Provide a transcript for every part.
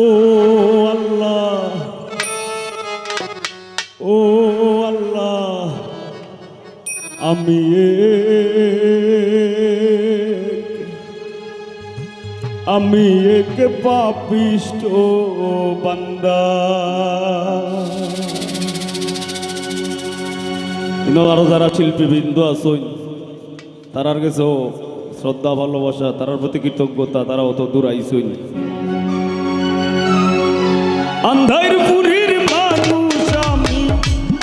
ও আল্লাহ। ও আল্লাহ। আমি আমি এক পাপিষ্ট বান্দা। আরও যারা শিল্পীবৃন্দ আছেন, তারার কাছে শ্রদ্ধা, ভালোবাসা, তারার প্রতি কৃতজ্ঞতা তারা অত দূর আইসইন আন্ধার পুরীর মানুষ আমি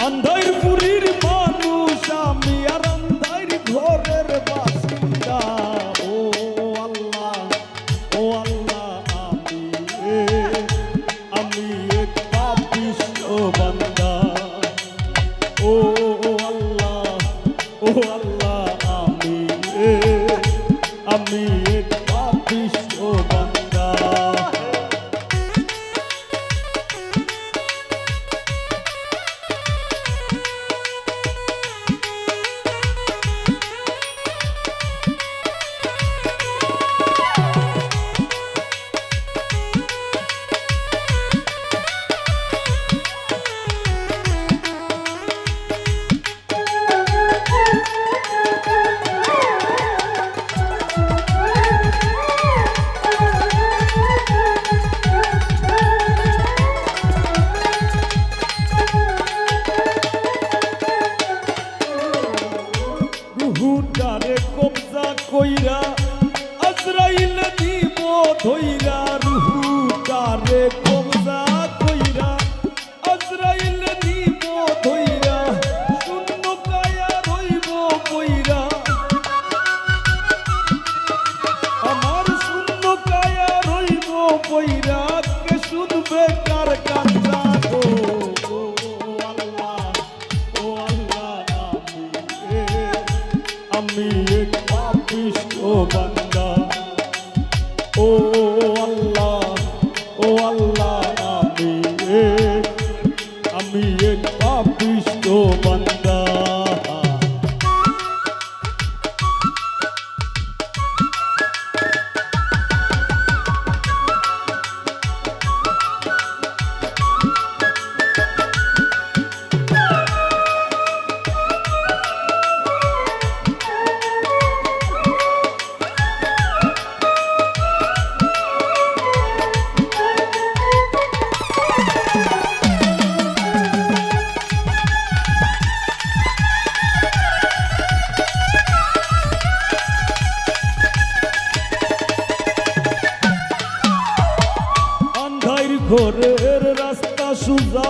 আন্ধার পুরীর মানুষ আমি, আর আন্ধার ঘরের বাসিন্দা। ও আল্লাহ ও আল্লাহ, আমি আমি এক পাপিষ্ট ঘরের রাস্তা সুজা।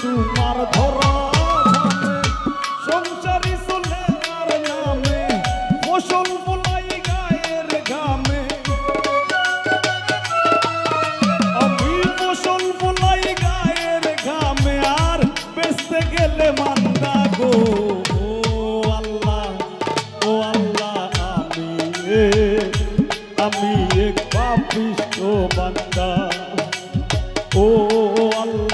তোমার ধরা সংসারী যার নামে, ফসল বলাই গায়ের ঘামে। আমি ফসল বলাই গায়ের আর বেচতে গেলে মান্দা গো। আল্লাহ, ও আল্লাহ, আমি আমি এক পাপিষ্ট বান্দা। ও আল্লাহ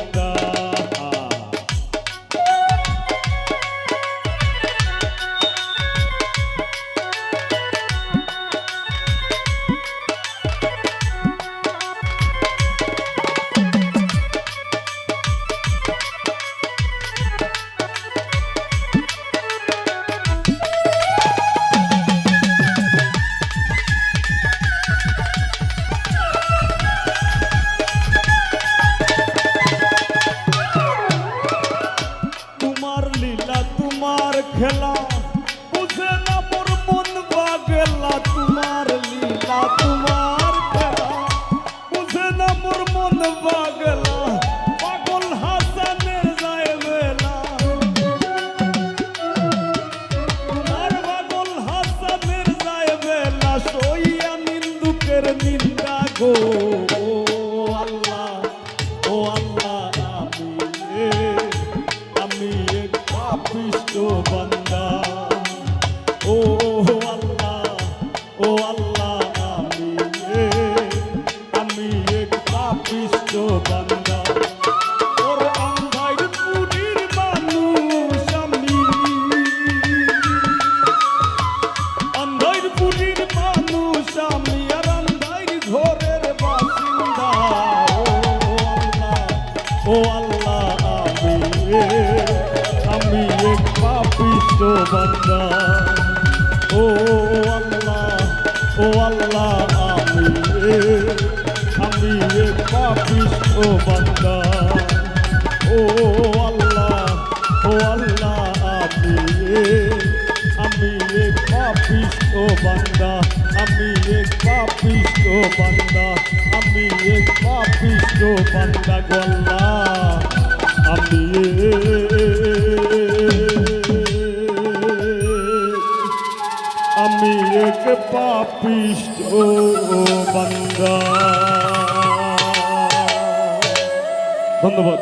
খেলা, বুঝে না মোর মন বাগেলা তোমার লীলা, তোমার খেলা। বুঝে না মোর মন বাগেলা পাগল হাসানের যায় বেলা তোমার পাগল হাসানের যায় বেলা সইয়া নিন্দুকের নিন্দা গো। বান্দা। ও আল্লাহ ও আল্লাহ, আমি আমি এক পাপিষ্ট বান্দা। ও আল্লাহ ও আল্লাহ, আমি আমি এক পাপিষ্ট বান্দা। আমি এক পাপিষ্ট বান্দা, আমি এক পাপিষ্ট বান্দা গল্লা আমি পাপিষ্ট বান্দা ধন্যবাদ।